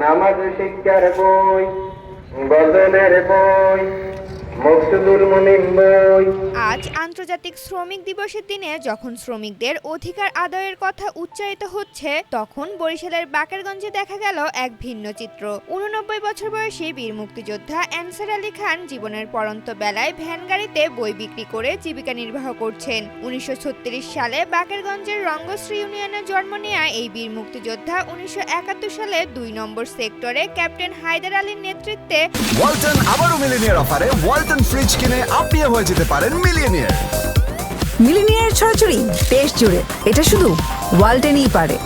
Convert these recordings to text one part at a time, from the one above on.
নামাজ শিক্ষার বই গজলের বই আজ আন্তর্জাতিক শ্রমিক দিবসের দিনে যখন শ্রমিকদের অধিকার আদায়ের কথা উচ্চারিত হচ্ছে তখন বরিশালের বাকেরগঞ্জে দেখা গেল এক ভিন্ন চিত্র। উননব্বই বছর বয়সী বীর মুক্তিযোদ্ধা অ্যানসার আলী খান জীবনের পরন্ত বেলায় ভ্যান গাড়িতে বই বিক্রি করে জীবিকা নির্বাহ করছেন। উনিশশো ছত্রিশ সালে বাকেরগঞ্জের রঙ্গশ্রী ইউনিয়নে জন্ম নেওয়া এই বীর মুক্তিযোদ্ধা উনিশশো একাত্তর সালে দুই নম্বর সেক্টরে ক্যাপ্টেন হায়দার আলীর নেতৃত্বে ওয়ালটন আবারও মিলিনিয়ার অফারে ওয়ালটন ফ্রিজ কিনে আপনিও হয়ে যেতে পারেন মিলিয়নিয়ার মিলিনিয়ার ছড়াছড়ি দেশ জুড়ে। এটা শুধু ওয়ালটেনই পারে।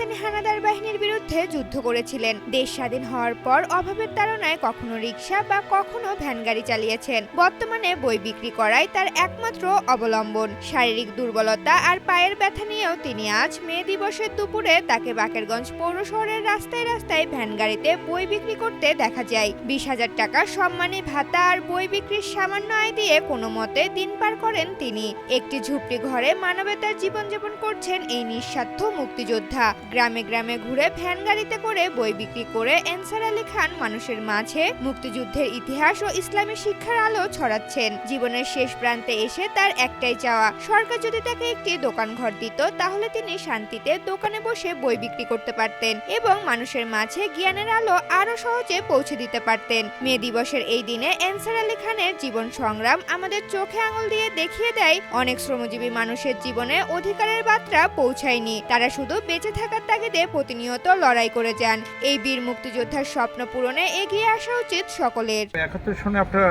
পাকিস্তানি হানাদার বাহিনীর বিরুদ্ধে যুদ্ধ করেছিলেন। দেশ স্বাধীন হওয়ার পর অভাবের তাড়নায় কখনো রিক্সা বা কখনো ভ্যান গাড়ি চালিয়েছেন। বর্তমানে বই বিক্রি করাই তার একমাত্র অবলম্বন। শারীরিক দুর্বলতা আর পায়ের ব্যথা নিয়েও তিনি আজ মে দিবসের দুপুরে তাকে বাকেরগঞ্জ পৌর শহরের রাস্তায় রাস্তায় ভ্যান গাড়িতে বই বিক্রি করতে দেখা যায়। বিশ হাজার টাকা সম্মানী ভাতা আর বই বিক্রির সামান্য আয় দিয়ে কোনো মতে দিন পার করেন তিনি। একটি ঝুপড়ি ঘরে মানবতার জীবনযাপন করছেন এই নিঃস্বার্থ মুক্তিযোদ্ধা। গ্রামে গ্রামে ঘুরে ভ্যান গাড়িতে করে বই বিক্রি করে এনসার আলী খান মানুষের মাঝে মুক্তিযুদ্ধের ইতিহাস ও ইসলামী শিক্ষার আলো ছড়াচ্ছেন। জীবনের শেষ প্রান্তে এসে তার একটাই চাওয়া, সরকার যদি তাকে একটি দোকান ঘর দিত, তাহলে তিনি শান্তিতে দোকানে বসে বই বিক্রি করতে পারতেন এবং মানুষের মাঝে জ্ঞানের আলো আরও সহজে পৌঁছে দিতে পারতেন। মে দিবসের এই দিনে এনসার আলী খানের জীবন সংগ্রাম আমাদের চোখে আঙুল দিয়ে দেখিয়ে দেয়, অনেক শ্রমজীবী মানুষের জীবনে অধিকারের বার্তা পৌঁছায়নি। তারা শুধু বেঁচে থাকার তাগিদে প্রতিনিয়ত লড়াই করে যান। এই বীর মুক্তিযোদ্ধার স্বপ্ন পূরণে এগিয়ে আসা উচিত সকলের। একাত্তর সনে আপনারা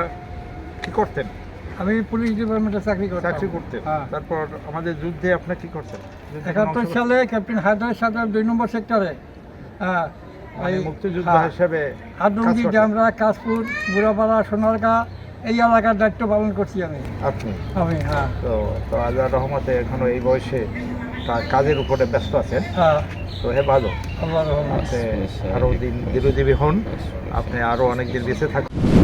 কি করতেন? আমি পুলিশ ডিপার্টমেন্টে চাকরি চাকরি করতেন। হ্যাঁ। তারপর আমাদের যুদ্ধে আপনি কি করতেন? একাত্তর সালে ক্যাপ্টেন হায়দার সাথে দুই নম্বর সেক্টরে হ্যাঁ মানে এই- মুক্তিযোদ্ধা হ্যাঁ, হিসেবে হাডুঙ্গি জামরা কাশপুর বুড়াপাড়া সোনারগা এই এলাকার দায়িত্ব পালন করছি আমি। আপনি? আমি হ্যাঁ। তো আল্লাহ রহমতে এখনও এই বয়সে কাজের উপরে ব্যস্ত আছেন। হ্যাঁ। তো হে ভালো আরও দিন দীর্ঘজীবী হন। আপনি আরও অনেক দিন বেঁচে থাকুন।